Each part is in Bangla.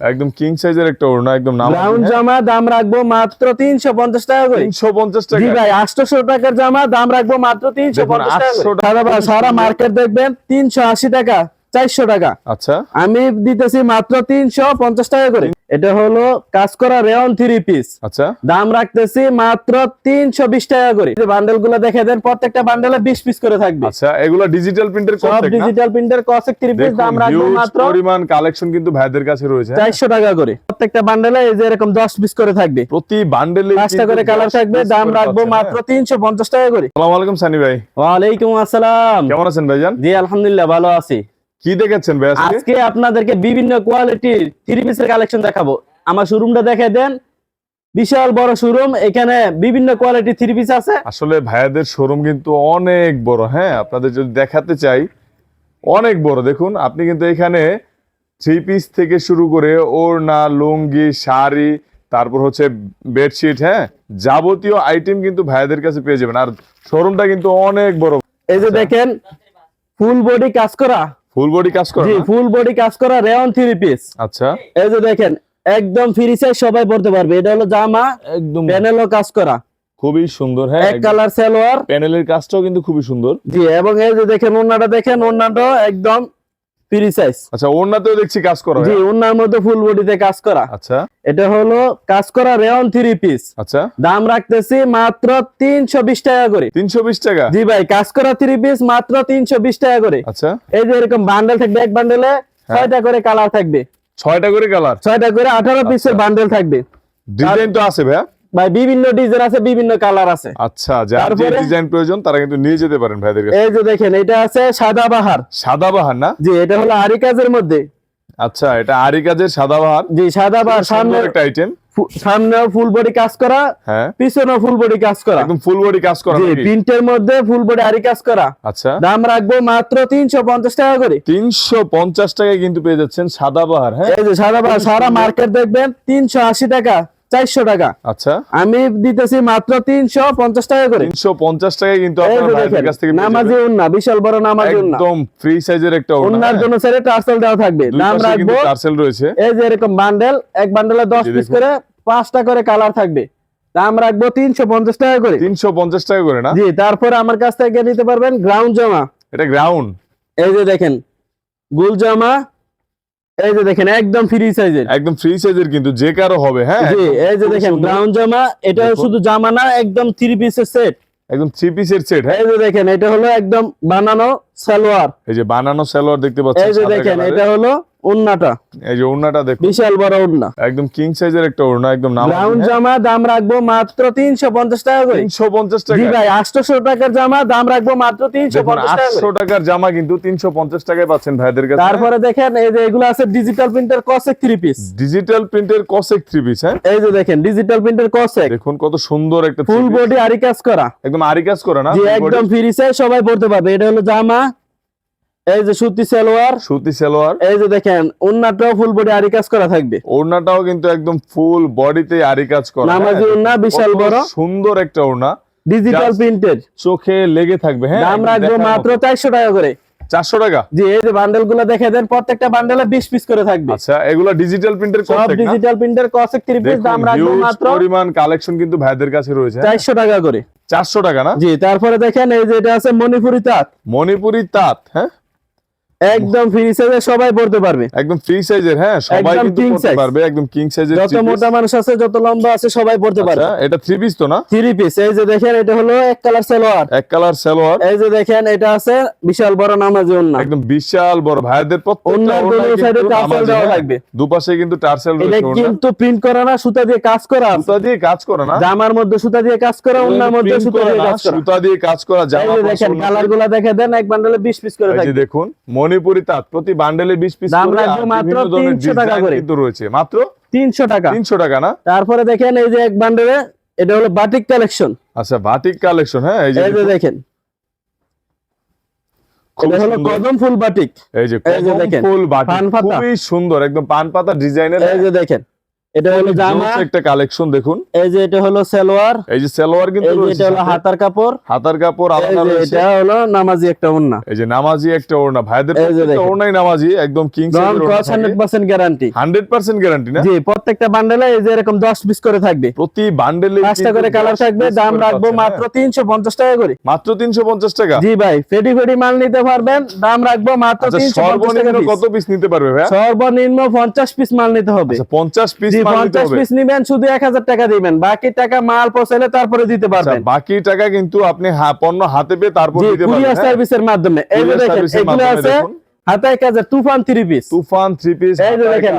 একদম কিং সাইজের একটা ওড়না একদম নাম ব্রাউন জামা দাম রাখব মাত্র তিনশো পঞ্চাশ টাকা করে। 350 টাকা। জি ভাই আটশোশো টাকার জামা দাম রাখব মাত্র তিনশো দেখুন, পঞ্চাশ টাকা 800 করে। সারা মার্কেট দেখবেন তিনশো আশি টাকা চারশো টাকা। আচ্ছা। আমি দিতেছি মাত্র তিনশো পঞ্চাশ টাকা করে। এটা হলো কাজ করা রেয়ন থ্রি পিস। আচ্ছা। দাম রাখতেছি মাত্র তিনশো বিশ টাকা করে। বান্ডেলগুলো দেখে দেন প্রত্যেকটা বান্ডেলে বিশ পিস করে থাকবে। আচ্ছা এগুলো ডিজিটাল প্রিন্টের সব ডিজিটাল প্রিন্টের কসেক থ্রি পিস দাম রাখব মাত্র পরিমাণ কালেকশন কিন্তু ভাইদের কাছে রয়েছে হ্যাঁ? চারশো টাকা করে। প্রত্যেকটা বান্ডেলে এই যে এরকম দশ পিস করে থাকবে। প্রতি বান্ডেলে পাঁচটা করে কালার থাকবে দাম রাখব মাত্র তিনশো পঞ্চাশ টাকা করে। আসসালামু আলাইকুম সানি ভাই। ওয়ালাইকুম আসসালাম। কেমন আছেন ভাইজান? জি আলহামদুলিল্লাহ ভালো আছি। কি দেখেছেন ভাই আজকে? আপনাদেরকে বিভিন্ন কোয়ালিটির থ্রি পিসের কালেকশন দেখাবো। আমার শোরুমটা দেখে দেন। বিশাল বড় শোরুম এখানে বিভিন্ন কোয়ালিটি থ্রি পিস আছে। আসলে ভাইয়াদের শোরুম কিন্তু অনেক বড় হ্যাঁ? আপনাদের যদি দেখাতে চাই অনেক বড়। দেখুন আপনি কিন্তু এখানে থ্রি পিস থেকে শুরু করে ওড়না লুঙ্গি শাড়ি তারপর হচ্ছে বেডশিট হ্যাঁ? যাবতীয় আইটেম কিন্তু ভাইয়াদের কাছে পেয়ে যাবেন। আর শোরুমটা কিন্তু অনেক বড়। এই যে দেখেন ফুল বডি কাজ করা। ফুল বডি কাজ করা জি ফুল বডি কাজ করা রেয়ন থ্রি পিস আচ্ছা। এই যে দেখেন একদম ফ্রি সাইজ সবাই পড়তে পারবে। এটা হলো জামা একদম। প্যানেলও কাজ করা। খুবই সুন্দর হ্যাঁ এক কালার সালোয়ার। প্যানেলের কাজটাও কিন্তু খুবই সুন্দর। জি এবং এই যে দেখেন ওন্নাটা দেখেন ওন্নাটা একদম ফ্রি সাইজ আচ্ছা দেখছি কাজ করা জি। ওন্নার মধ্যে ফুল বডিতে কাজ করা। আচ্ছা। এটা হলো কাজ করা রেয়ন থ্রি পিস আচ্ছা। দাম রাখতেছি মাত্র তিনশো বিশ টাকা করে। তিনশো বিশ টাকা? জি ভাই কাজ করা থ্রি পিস মাত্র তিনশো বিশ টাকা করে। আচ্ছা। এই যে এরকম বান্ডেল থাকবে এক বান্ডেলে হ্যাঁ। ছয়টা করে কালার থাকবে। ছয়টা করে কালার ছয়টা করে আঠারো পিসের বান্ডেল থাকবে। ডিজাইন তো আছে ভাইয়া। ভাই বিভিন্ন ডিজাইন আছে বিভিন্ন কালার আছে। আচ্ছা যার যে ডিজাইন প্রয়োজন তারা কিন্তু নিয়ে যেতে পারেন ভাইদের কাছে। এই যে দেখেন এটা আছে সাদা বাহার। সাদা বাহার না? জি এটা হলো আরি কাজের মধ্যে। আচ্ছা এটা আরি কাজের সাদা বাহার। জি সাদা বাহার সামনে একটা আইটেম সামনেও ফুল বডি কাজ করা হ্যাঁ। পিছনেও ফুল বডি কাজ করা। একদম ফুল বডি কাজ করা জি প্রিন্টের মধ্যে ফুল বডি আরি কাজ করা। আচ্ছা। দাম রাখব মাত্র তিনশো পঞ্চাশ টাকা করে। তিনশো পঞ্চাশ টাকায় কিন্তু পেয়ে যাচ্ছেন সাদা বাহার হ্যাঁ? এই যে সাদা বাহার সারা মার্কেট দেখবেন তিনশো আশি টাকা। চারশো টাকা। আচ্ছা। আমি দিতেছি মাত্র তিনশো পঞ্চাশ টাকা করে। তিনশো পঞ্চাশ টাকায় কিন্তু কাছ থেকে নামাজি উন্না বিশাল বড় নামাজি উন্না। একদম ফ্রি সাইজের একটা উন্নার। জন্য সেটা টার্সেল দেওয়া থাকবে। কিন্তু রাখব। টার্সেল রয়েছে। এই যে এরকম বান্ডেল এক বান্ডেলে দশ পিস করে পাঁচটা করে কালার থাকবে। দাম রাখব তিনশো পঞ্চাশ টাকা করে। তিনশো পঞ্চাশ টাকা করে না? জি তারপরে আমার কাছ থেকে নিতে পারবেন গ্রাউন্ড জামা। এটা গ্রাউন্ড এই যে দেখেন গুল জামা এই যে দেখেন একদম ফ্রি সাইজের একদম ফ্রি সাইজের কিন্তু যে কারও হবে হ্যাঁ? জি এই যে দেখেন ব্রাউন জামা এটা শুধু জামা না একদম থ্রি পিসের সেট একদম থ্রি পিসের সেট হ্যাঁ? এই যে দেখেন এটা হলো একদম বানানো সালোয়ার এই যে বানানো সালোয়ার দেখতে পাচ্ছেন এই যে দেখেন এটা হলো উন্নাটা এই যে দেখুন। বিশাল বড় উন্না একদম কিং সাইজের একটা ওড়না একদম নাম গ্রাউন্ড জামা দাম রাখব মাত্র তিনশো পঞ্চাশ টাকা করে। তিনশো পঞ্চাশ জি টাকা ভাই আটশোশো টাকার জামা দাম রাখব মাত্র তিনশো দেখুন পঞ্চাশ টাকা আটশো করে। টাকার জামা কিন্তু তিনশো পঞ্চাশ টাকায় পাচ্ছেন ভাইদের কাছে। তারপরে দেখেন এই যে এগুলো আছে ডিজিটাল প্রিন্টার কসেক থ্রি পিস ডিজিটাল প্রিন্টের কসেক থ্রি পিস হ্যাঁ? এই যে দেখেন ডিজিটাল প্রিন্টার কসেক দেখুন কত সুন্দর একটা ফুল বডি আরি কাজ করা। একদম আরি কাজ করে না? জি একদম ফ্রি সাইজ সবাই পড়তে পারবে। এটা হলো জামা এই যে সুতি সালোয়ার সুতি সালোয়ার। এই যে দেখেন উন্নাটাও ফুল বডি আরি কাজ করা থাকবে। ওড়নাটাও কিন্তু একদম ফুল বডিতে আরি কাজ করা। নামাজি হ্যাঁ? বিশাল বড়। সুন্দর একটা ওড়না। ডিজিটাল প্রিন্টেড চোখে লেগে থাকবে হ্যাঁ দাম রাখব মাত্র চারশো টাকা করে। চারশো টাকা? জি এই যে বান্ডেলগুলো দেখে দেন প্রত্যেকটা বান্ডেলে বিশ পিস করে থাকবে। আচ্ছা এগুলা ডিজিটাল প্রিন্টের সব ডিজিটাল প্রিন্টের কসেক থ্রি পিস দাম রাখব মাত্র পরিমাণ কালেকশন কিন্তু ভাইদের কাছে রয়েছে চারশো টাকা করে। চারশো টাকা না? জি তারপরে দেখেন এই যে এটা আছে মণিপুরি তাঁত। মণিপুরি তাঁত হ্যাঁ? একদম ফ্রি সাইজে সবাই পড়তে পারবে। একদম ফ্রি সাইজের হ্যাঁ সবাই কিন্তু পড়তে পারবে একদম কিং সাইজের যত মোটা মানুষ আছে যত লম্বা আছে সবাই পড়তে পারবে। আচ্ছা এটা থ্রি পিস তো না? থ্রি পিস এই যে দেখেন এটা হলো এক কালার সালোয়ার। এক কালার সালোয়ার। এই যে দেখেন এটা আছে বিশাল বড় নামাজি ওন্না। একদম বিশাল বড়। ভাইদের প্রত্যেকটা tassel নামাজি, দেওয়া হ্যাঁ। থাকবে। দুপাশে কিন্তু টার্সেল রয়েছে ওড়না কিন্তু প্রিন্ট করা না সুতা দিয়ে কাজ করা সুতা দিয়ে কাজ করে না। জামার মধ্যে সুতা দিয়ে কাজ করা ওন্নার মধ্যে সুতা দিয়ে কাজ করা। সুতা দিয়ে কাজ করা জামা দেখেন কালারগুলা দেখে দেন এক বান্ডেলে বিশ পিস করে থাকবে। দেখুন মণিপুরি তাঁত প্রতি বান্ডেলে 20 পিস দাম রাখব মাত্র তিনশো টাকা করে। কিন্তু রয়েছে। মাত্র তিনশো টাকা। 300 টাকা না? তারপরে দেখেন এই যে এক বান্ডেলে এটা হলো বাটিক কালেকশন আচ্ছা বাটিক কালেকশন হ্যাঁ এই যে দেখুন। কদম ফুল বাটিক এই যে দেখেন, ফুল বাটিক খুবই সুন্দর একদম পান পাতা ডিজাইনের এই যে দেখেন। এটা হলো জামা। একটা কালেকশন দেখুন। এই যে এটা হলো সালোয়ার। এই যে সালোয়ার কিন্তু এটা হলো হাতার কাপড়। হাতার কাপড় রয়েছে। এটা হলো নামাজি একটা ওন্না এই যে নামাজি একটা ওড়না। ভাইদের দেখেন। ওড়নাই নামাজি একদম কিং রং cross hundred percent guarantee hundred percent guarantee না? জি প্রত্যেকটা বান্ডেলে এই যে এরকম দশ পিস করে থাকবে। প্রতি বান্ডেলে করে কালার থাকবে দাম রাখব মাত্র তিনশো পঞ্চাশ টাকা করে। মাত্র তিনশো পঞ্চাশ টাকা? জি ভাই ফেডি ফেডি মাল নিতে পারবেন দাম রাখব মাত্র আচ্ছা তিনশো পঞ্চাশ টাকা সর্বনিম্ন কত পিস নিতে পারবে ভাইয়া? সর্বনিম্ন পঞ্চাশ পিস মাল নিতে হবে। আচ্ছা পঞ্চাশ পিস জি মাল নিতে পঞ্চাশ হবে পিস নেবেন শুধু এক হাজার টাকা দিবেন বাকি টাকা মাল পৌঁছালে তারপরে দিতে আচ্ছা পারবেন বাকি টাকা কিন্তু আপনি পণ্য হাতে পেয়ে তারপর দিতে পারবেন কুরিয়ার হ্যাঁ? সার্ভিসের মাধ্যমে এই দেখেন এগুলো আছে। হাতায় কাজে তুফান থ্রি পিস তুফান থ্রি পিস এই যে দেখেন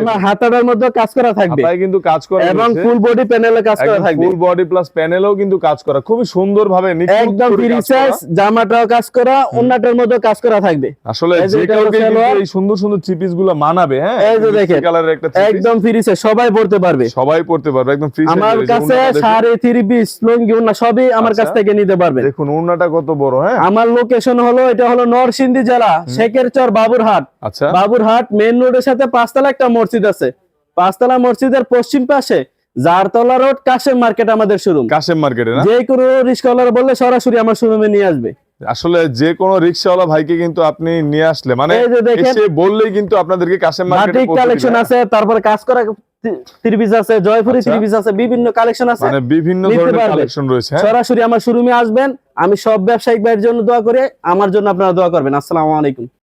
আমার হাতাটার মধ্যে কাজ করা থাকবে। হাতায় কিন্তু কাজ করা এবং ফুল বডি প্যানেলে কাজ করা থাকবে। ফুল বডি প্লাস প্যানেলও কিন্তু কাজ করা। খুবই সুন্দর ভাবে একদম ফ্রি সাইজ জামাটাও কাজ করা অন্যটার মধ্যে কাজ করা থাকবে। আসলে যে যে কাউকে হলো কিন্তু সালোয়ার। এই সুন্দর সুন্দর থ্রি পিসগুলো মানাবে হ্যাঁ এই যে দেখেন। কালারের একটা একদম ফ্রি সাইজ সবাই পড়তে পারবে। সবাই পড়তে পারবে একদম ফ্রি আমার কাছে শাড়ি থ্রি পিস লুঙ্গি ওনা সবই আমার কাছ আচ্ছা। থেকে নিতে পারবে। দেখুন কত বড় হ্যাঁ। আমার লোকেশন হলো এটা হলো নরসিংদী জেলা শেখেরচর বাবুরহাট আচ্ছা। বাবুরহাট মেন রোডের সাথে পাঁচতলা একটা মসজিদ আছে। পাঁচতলা মসজিদের পশ্চিম পাশে জারতলা রোড কাশেম মার্কেট আমাদের শোরুম কাশেম মার্কেটে না? যে কোনো রিস্কলার বললে সরাসরি আমার শোরুমে নিয়ে আসবে। আসলে যে কোনো রিক্সাওয়ালা ভাইকে কিন্তু আপনি নিয়ে আসলে মানে এসে বললেই কিন্তু আপনাদেরকে কাশেম মার্কেটে কালেকশন আছে তারপরে কাজ করা ত্রিপিস আছে জয়পুরি আচ্ছা। আছে বিভিন্ন কালেকশন আছে। মানে বিভিন্ন ধরনের কালেকশন রয়েছে হ্যাঁ? সরাসরি আমার শোরুমে আসবেন। আমি সব ব্যবসায়িক ভাইয়ের জন্য দোয়া করে আমার জন্য আপনারা দোয়া করবেন। আসসালামু আলাইকুম।